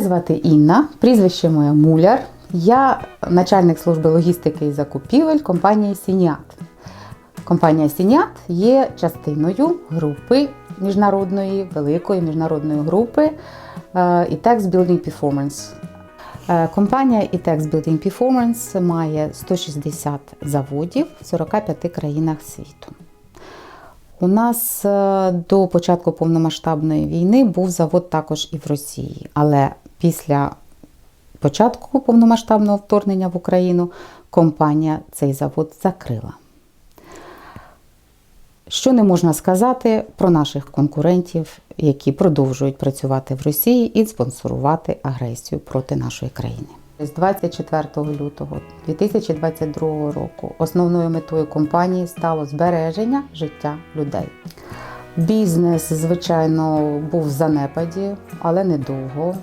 звати Інна, прізвище моє Муляр. Я начальник служби логістики і закупівель компанії Сініат. Компанія Сініат є частиною групи міжнародної, великої міжнародної групи е, ITEX Building Performance. Е, Компанія ITEX Building Performance має 160 заводів в 45 країнах світу. У нас е, до початку повномасштабної війни був завод також і в Росії, але після початку повномасштабного вторгнення в Україну компанія цей завод закрила. Що не можна сказати про наших конкурентів, які продовжують працювати в Росії і спонсорувати агресію проти нашої країни. З 24 лютого 2022 року основною метою компанії стало збереження життя людей. Бізнес, звичайно, був в занепаді, але недовго.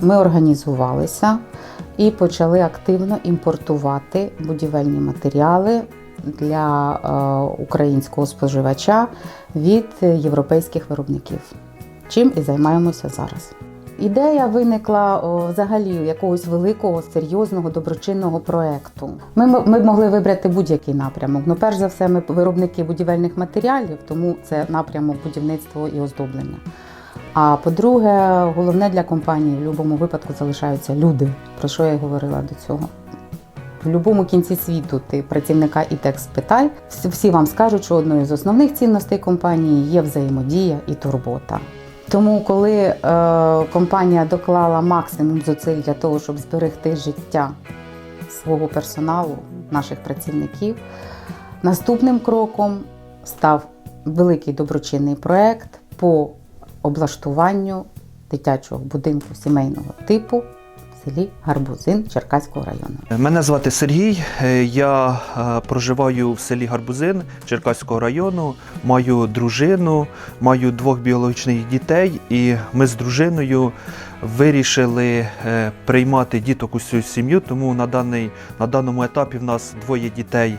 Ми організувалися і почали активно імпортувати будівельні матеріали для е, українського споживача від європейських виробників, чим і займаємося зараз. Ідея виникла взагалі якогось великого, серйозного доброчинного проекту. Ми, ми могли вибрати будь-який напрямок. Ну, перш за все, ми виробники будівельних матеріалів, тому це напрямок будівництво і оздоблення. А по-друге, головне для компанії в будь-якому випадку залишаються люди, про що я говорила до цього. В будь-якому кінці світу ти працівника ІТЕК спитай, всі- всі вам скажуть, що одною з основних цінностей компанії є взаємодія і турбота. Тому, коли е, компанія доклала максимум зусиль для того, щоб зберегти життя свого персоналу, наших працівників, наступним кроком став великий доброчинний проект по облаштуванню дитячого будинку сімейного типу селі Гарбузин Черкаського району. Мене звати Сергій. е, Я е, проживаю в селі Гарбузин Черкаського району. Маю дружину, маю двох біологічних дітей, і ми з дружиною вирішили е, приймати діток усю сім'ю. Тому на, даний, на даному етапі в нас двоє дітей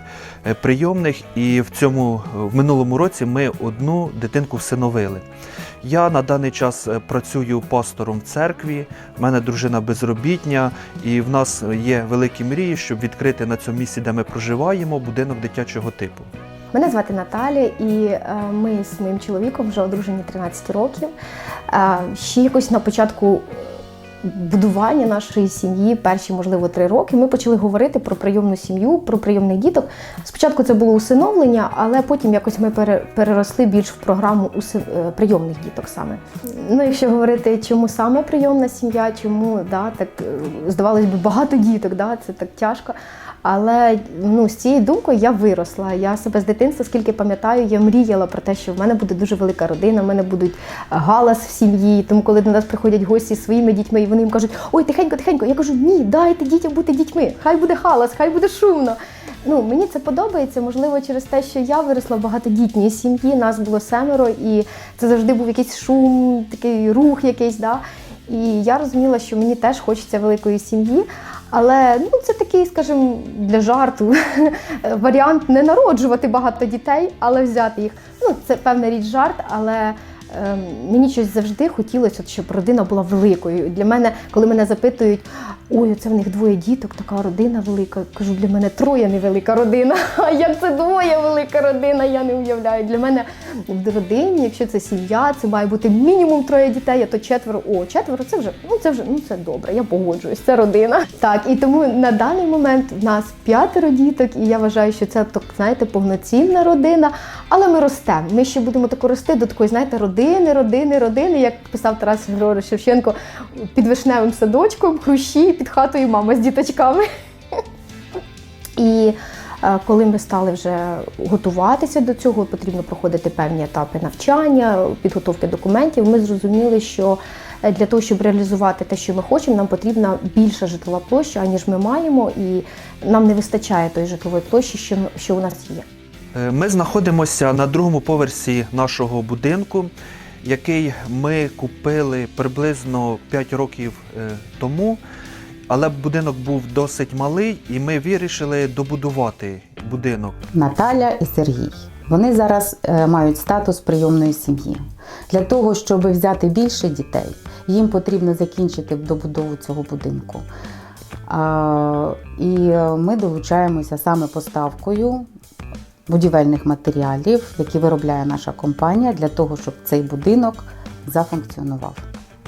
прийомних, і в цьому в минулому році ми одну дитинку всиновили. Я на даний час е, працюю пастором в церкві. в мене дружина безробітня, і в нас є великі мрії, щоб відкрити на цьому місці, де ми проживаємо, будинок дитячого типу. Мене звати Наталя, і е, ми з моїм чоловіком вже одружені 13 років. Е, Ще якось на початку будування нашої сім'ї, перші, можливо, три роки, ми почали говорити про прийомну сім'ю, про прийомних діток. Спочатку це було усиновлення, але потім якось ми пере- переросли більш в програму е, прийомних діток саме. Ну, якщо говорити, чому саме прийомна сім'я, чому да, так е, здавалось би багато діток, да, це так тяжко. Але ну, з цією думкою я виросла. Я себе з дитинства, скільки пам'ятаю, я мріяла про те, що в мене буде дуже велика родина, в мене будуть галас в сім'ї. Тому, коли до нас приходять гості зі своїми дітьми, і вони їм кажуть, ой, тихенько, тихенько. Я кажу, ні, дайте дітям бути дітьми. Хай буде галас, хай буде шумно. Ну, мені це подобається, можливо, через те, що я виросла в багатодітній сім'ї, нас було семеро, і це завжди був якийсь шум, такий рух якийсь. Да? І я розуміла, що мені теж хочеться великої сім'ї. Але ну, це такий, скажімо, для жарту варіант не народжувати багато дітей, але взяти їх. Ну, це певна річ жарт, але мені щось завжди хотілося, от, щоб родина була великою. Для мене, коли мене запитують, ой, це в них двоє діток, така родина велика. Кажу, для мене троє невелика родина. А як це двоє велика родина, я не уявляю. Для мене в родині, якщо це сім'я, це має бути мінімум троє дітей, а то четверо. О, четверо це вже ну це вже ну це добре. Я погоджуюсь. Це родина. Так, і тому на даний момент в нас п'ятеро діток, і я вважаю, що це так, знаєте, повноцінна родина. Але ми ростемо. Ми ще будемо тако рости до такої, знаєте, родини, родини, родини, родини, як писав Тарас Григорович Шевченко під вишневим садочком, хрущі, під хатою мама з діточками. І е, коли ми стали вже готуватися до цього, потрібно проходити певні етапи навчання, підготовки документів. Ми зрозуміли, що е, для того, щоб реалізувати те, що ми хочемо, нам потрібна більша житлова площа, аніж ми маємо, і нам не вистачає тої житлової площі, що, що у нас є. Е, Ми знаходимося на другому поверсі нашого будинку, який ми купили приблизно 5 років е, тому. Але будинок був досить малий, і ми вирішили добудувати будинок. Наталя і Сергій. Вони зараз е, мають статус прийомної сім'ї. Для того, щоб взяти більше дітей, їм потрібно закінчити добудову цього будинку. І ми долучаємося саме поставкою будівельних матеріалів, які виробляє наша компанія, для того, щоб цей будинок зафункціонував.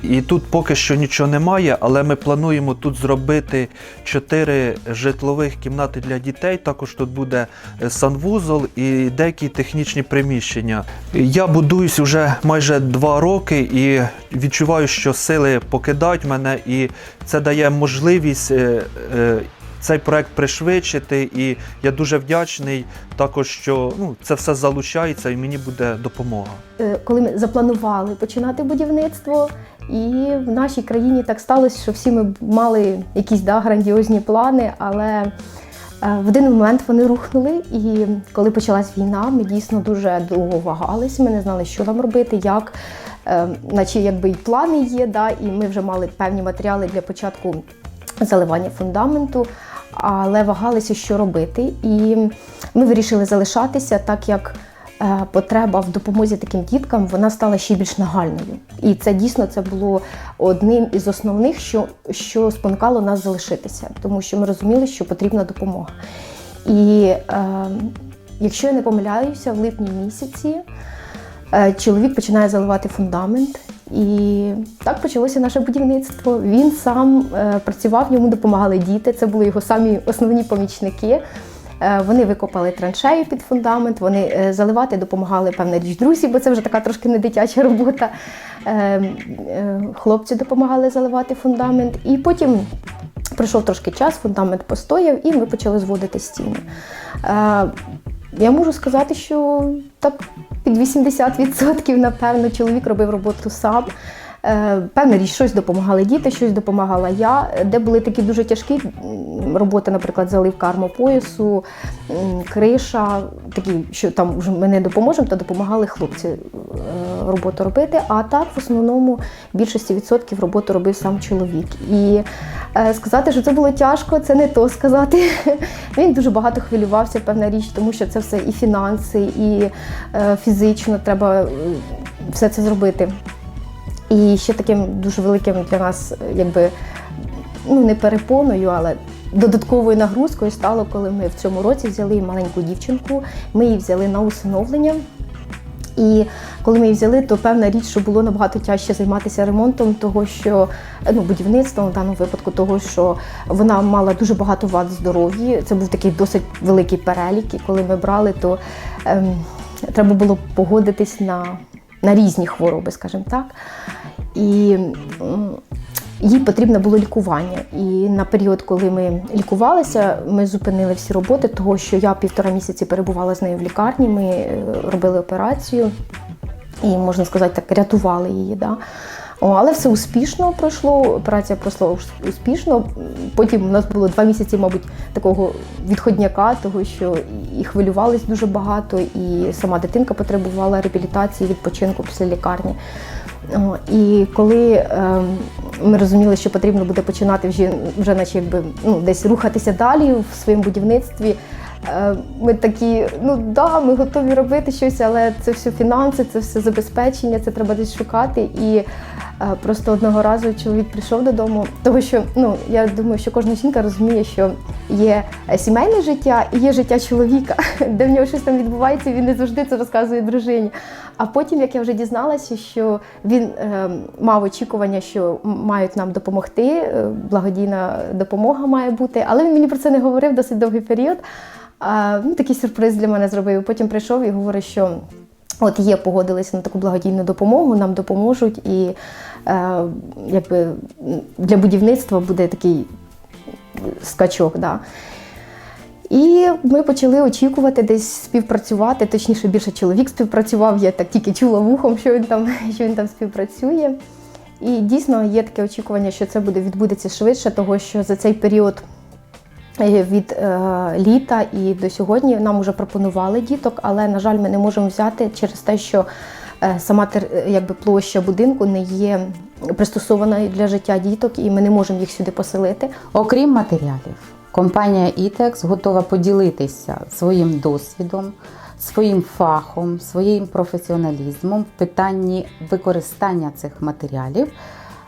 І тут поки що нічого немає, але ми плануємо тут зробити чотири житлових кімнати для дітей. Також тут буде е, санвузол і деякі технічні приміщення. Я будуюсь вже майже два роки і відчуваю, що сили покидають мене, і це дає можливість. Цей проект пришвидшити, і я дуже вдячний також, що ну, це все залучається і мені буде допомога. Е, коли ми запланували починати будівництво, і в нашій країні так сталося, що всі ми мали якісь да, грандіозні плани, але е, в один момент вони рухнули. І коли почалась війна, ми дійсно дуже довго вагались. Ми не знали, що нам робити, як. Е, Наче якби і плани є, да, і ми вже мали певні матеріали для початку заливання фундаменту, але вагалися, що робити. І ми вирішили залишатися, так як е, потреба в допомозі таким діткам вона стала ще більш нагальною. І це дійсно це було одним із основних, що, що спонукало нас залишитися, тому що ми розуміли, що потрібна допомога. І е, якщо я не помиляюся, в липні місяці е, чоловік починає заливати фундамент. І так почалося наше будівництво. Він сам е, працював, йому допомагали діти. Це були його самі основні помічники. Е, Вони викопали траншею під фундамент, вони е, заливати допомагали певна річ друзі, бо це вже така трошки не дитяча робота. Хлопці допомагали заливати фундамент. І потім пройшов трошки час, фундамент постояв, і ми почали зводити стіни. Я можу сказати, що так під 80% напевно чоловік робив роботу сам. Е, Певна річ, щось допомагали діти, щось допомагала я. Де були такі дуже тяжкі роботи, наприклад, заливка армопоясу, криша, такі, що там вже ми не допоможемо, то допомагали хлопці е, роботу робити. А так, в основному, більшості відсотків роботу робив сам чоловік. І сказати, що це було тяжко, це не то сказати. Він дуже багато хвилювався, певна річ, тому що це все і фінанси, і е, фізично треба е, все це зробити. І ще таким дуже великим для нас, е, якби ну не перепоною, але додатковою нагрузкою стало, коли ми в цьому році взяли маленьку дівчинку. Ми її взяли на усиновлення. І коли ми її взяли, то певна річ, що було набагато тяжче займатися ремонтом, того що ну, будівництвом в даному випадку, того що вона мала дуже багато вад здоров'я. Це був такий досить великий перелік. І коли ми брали, то ем, треба було погодитись на, на різні хвороби, скажімо так. І їй потрібно було лікування. І на період, коли ми лікувалися, ми зупинили всі роботи, того що я півтора місяці перебувала з нею в лікарні. Ми е, робили операцію і, можна сказати, так рятували її. Да? Але все успішно пройшло. Операція пройшла успішно. Потім у нас було два місяці, мабуть, такого відходняка, того що і хвилювались дуже багато, і сама дитинка потребувала реабілітації, відпочинку після лікарні. І коли е, ми розуміли, що потрібно буде починати вже, вже наче якби, ну, десь рухатися далі в своєму будівництві, е, ми такі, ну да, ми готові робити щось, але це все фінанси, це все забезпечення, це треба десь шукати. І просто одного разу чоловік прийшов додому, тому що ну, я думаю, що кожна жінка розуміє, що є е, сімейне життя і є життя чоловіка, де в нього щось там відбувається, він не завжди це розказує дружині. А потім, як я вже дізналася, що він е, мав очікування, що мають нам допомогти, е, благодійна допомога має бути, але він мені про це не говорив досить довгий період. А, ну, такий сюрприз для мене зробив. Потім прийшов і говорить, що от є, погодилися на таку благодійну допомогу, нам допоможуть, і е, якби для будівництва буде такий скачок. Да. І ми почали очікувати десь співпрацювати, точніше, більше чоловік співпрацював, я так тільки чула вухом, що він там, що він там співпрацює. І дійсно є таке очікування, що це буде відбудеться швидше, того що за цей період від е, літа і до сьогодні нам вже пропонували діток, але, на жаль, ми не можемо взяти через те, що е, сама е, якби, площа будинку не є пристосованою для життя діток, і ми не можемо їх сюди поселити. Окрім матеріалів, Компанія ITEX готова поділитися своїм досвідом, своїм фахом, своїм професіоналізмом в питанні використання цих матеріалів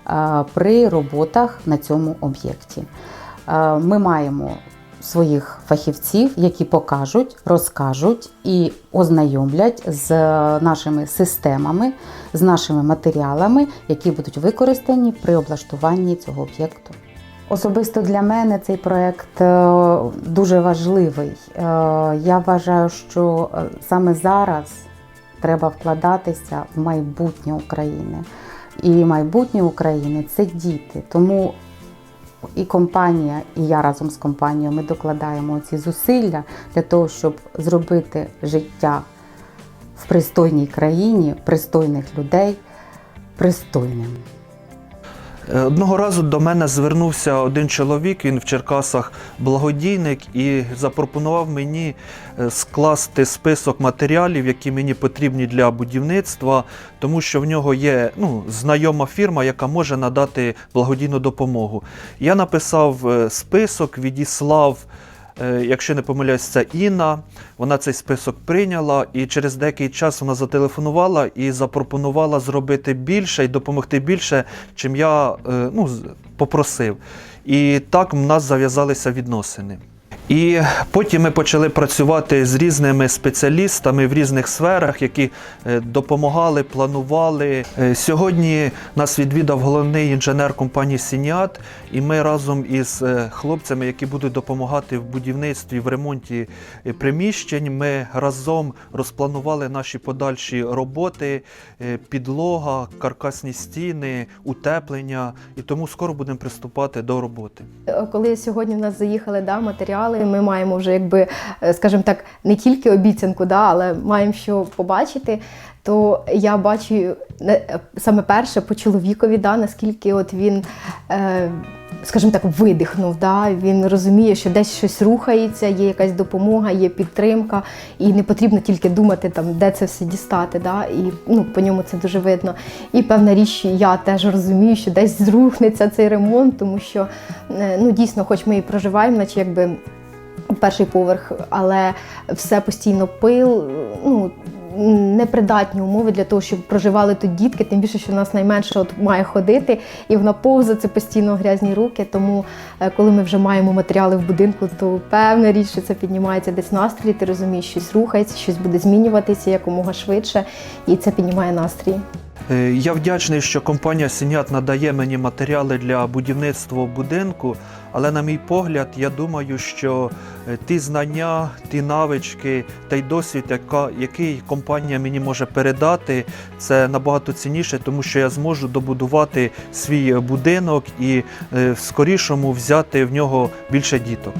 е, при роботах на цьому об'єкті. Е, Ми маємо своїх фахівців, які покажуть, розкажуть і ознайомлять з нашими системами, з нашими матеріалами, які будуть використані при облаштуванні цього об'єкту. Особисто для мене цей проект е, дуже важливий. Е, Я вважаю, що е, саме зараз треба вкладатися в майбутнє України. І майбутнє України це діти. Тому і компанія, і я разом з компанією ми докладаємо ці зусилля для того, щоб зробити життя в пристойній країні, пристойних людей пристойним. Е, Одного разу до мене звернувся один чоловік, він в Черкасах благодійник, і запропонував мені е, скласти список матеріалів, які мені потрібні для будівництва, тому що в нього є ну, знайома фірма, яка може надати благодійну допомогу. Я написав е, список, відіслав. Е, Якщо не помиляюсь, це Інна. Вона цей список прийняла, і через деякий час вона зателефонувала і запропонувала зробити більше і допомогти більше, чим я е, ну, попросив. І так в нас зав'язалися відносини. І потім ми почали працювати з різними спеціалістами в різних сферах, які е, допомагали, планували. Е, Сьогодні нас відвідав головний інженер компанії Сініат, і ми разом із е, хлопцями, які будуть допомагати в будівництві, в ремонті приміщень, ми разом розпланували наші подальші роботи, підлога, каркасні стіни, утеплення. І тому скоро будемо приступати до роботи. Коли сьогодні в нас заїхали да, матеріали, ми маємо вже, якби, е, скажімо так, не тільки обіцянку, да, але маємо що побачити. То я бачу е, саме перше по чоловікові, да, наскільки от він, е, скажімо так, видихнув. Да, він розуміє, що десь щось рухається, є якась допомога, є підтримка, і не потрібно тільки думати, там, де це все дістати. Да, і ну, по ньому це дуже видно. І певна річ, я теж розумію, що десь зрухнеться цей ремонт, тому що ну, дійсно, хоч ми і проживаємо, наче якби перший поверх, але все постійно пил. Ну, непридатні умови для того, щоб проживали тут дітки, тим більше, що в нас найменше от має ходити, і вона повза, це постійно грязні руки. Тому, е, коли ми вже маємо матеріали в будинку, то певна річ, що це піднімається десь настрій, ти розумієш, щось рухається, щось буде змінюватися якомога швидше, і це піднімає настрій. Е, Я вдячний, що компанія Сінят надає мені матеріали для будівництва будинку, але, на мій погляд, я думаю, що е, ті знання, ті навички, той досвід, який компанія мені може передати, це набагато цінніше, тому що я зможу добудувати свій е, будинок і в скорішому взяти в нього більше діток.